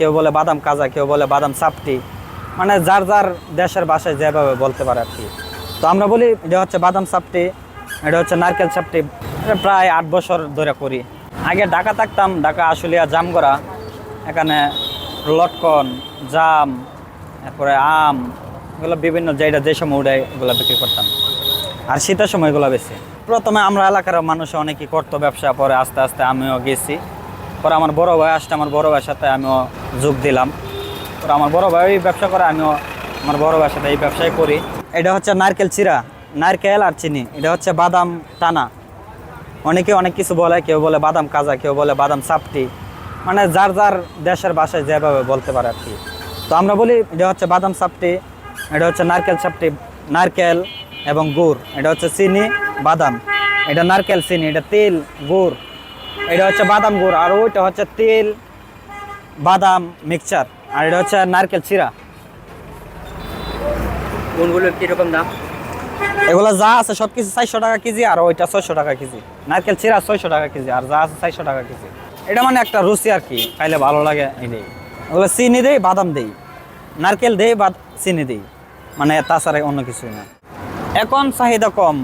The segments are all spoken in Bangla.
কেউ বলে বাদাম কাজা কেউ বলে বাদাম সাপটি মানে যার যার দেশের ভাষায় যেভাবে বলতে পারে আর কি। তো আমরা বলি, এটা হচ্ছে বাদাম সাপটি এটা হচ্ছে নারকেল এটা প্রায় আট বছর ধরে করি। আগে ঢাকা থাকতাম, ঢাকা, আশুলিয়া, জামগড়া। এখানে লটকন, জাম, তারপরে আম, এগুলো বিভিন্ন যেটা যে সময় উঠে এগুলো বিক্রি করতাম। আর শীতের সময় এগুলো বেশি। প্রথমে আমরা এলাকার মানুষ অনেকেই করতো ব্যবসা, পরে আস্তে আস্তে আমিও গেছি। পরে আমার বড় ভাই আসতে আমার বড় ভাইয়ের সাথে আমিও যোগ দিলাম। পরে আমার বড় ভাই ব্যবসা করে, আমিও আমার বড় ভাইয়ের সাথে এই ব্যবসায় করি। এটা হচ্ছে নারকেল চিরা, নারকেল আর চিনি। এটা হচ্ছে বাদাম টানা। অনেকে অনেক কিছু বলে, কেউ বলে বাদাম কাজা কেউ বলে বাদাম সাপটি। মানে যার যার দেশের ভাষায় যেভাবে বলতে পারে আর কি। তো আমরা বলি, এটা হচ্ছে বাদাম সাপটি, এটা হচ্ছে নারকেল সাপটি, নারকেল এবং গুড়। এটা হচ্ছে চিনি, বাদাম। এটা নারকেল, চিনি, এটা তেল, গুড়। এটা হচ্ছে বাদাম, গুড়। আর ওইটা হচ্ছে তেল বাদাম মিক্সচার আর এটা হচ্ছে নারকেল চিরা। কোনগুলো কীরকম দাম? এগুলো যা আছে সব কিছু চারশো টাকা কেজি আর ওইটা ছয়শো টাকা কেজি। নারকেল চিরা ছয়শো টাকা কেজি আর যা আছে চারশো টাকা কেজি। এটা মানে একটা রুচি আর কি খাইলে ভালো লাগে এটাই ওগুলো চিনি দেই বাদাম দেই। নারকেল দেই বা চিনি দেই। মানে তাছাড়া অন্য কিছুই না। এখন চাহিদা কম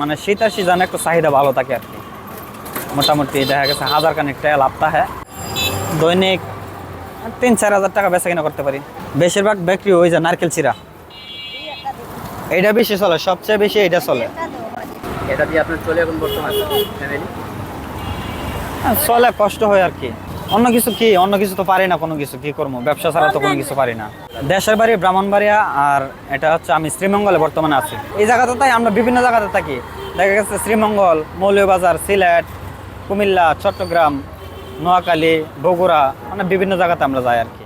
মানে শীতের সিজনে একটু চাহিদা ভালো থাকে আর কি। মোটামুটি দেখা গেছে হাজার খানিক লাভ থাকে দৈনিক তিন চার হাজার টাকা বেচা কিনা করতে পারি। বেশিরভাগ বিক্রি হয়ে যায় নারকেল চিরা। এটা বেশি চলে সবচেয়ে বেশি এটা চলে। এটা দিয়ে আপনার চলে এখন বর্তমান ফ্যামিলি হ্যাঁ, চলে কষ্ট হয় আর কি। অন্য কিছু কি? অন্য কিছু তো পারি না কোনো কিছু কি করব? ব্যবসা ছাড়া তো কোনো কিছু পারি না। দেশের বাড়ি ব্রাহ্মণবাড়িয়া আর এটা হচ্ছে আমি শ্রীমঙ্গলে বর্তমানে আছি। এই জায়গাতে তাই আমরা বিভিন্ন জায়গাতে থাকি। দেখা গেছে শ্রীমঙ্গল মৌলবাজার সিলেট কুমিল্লা চট্টগ্রাম নোয়াখালী বগুড়া মানে বিভিন্ন জায়গাতে আমরা যাই আর কি।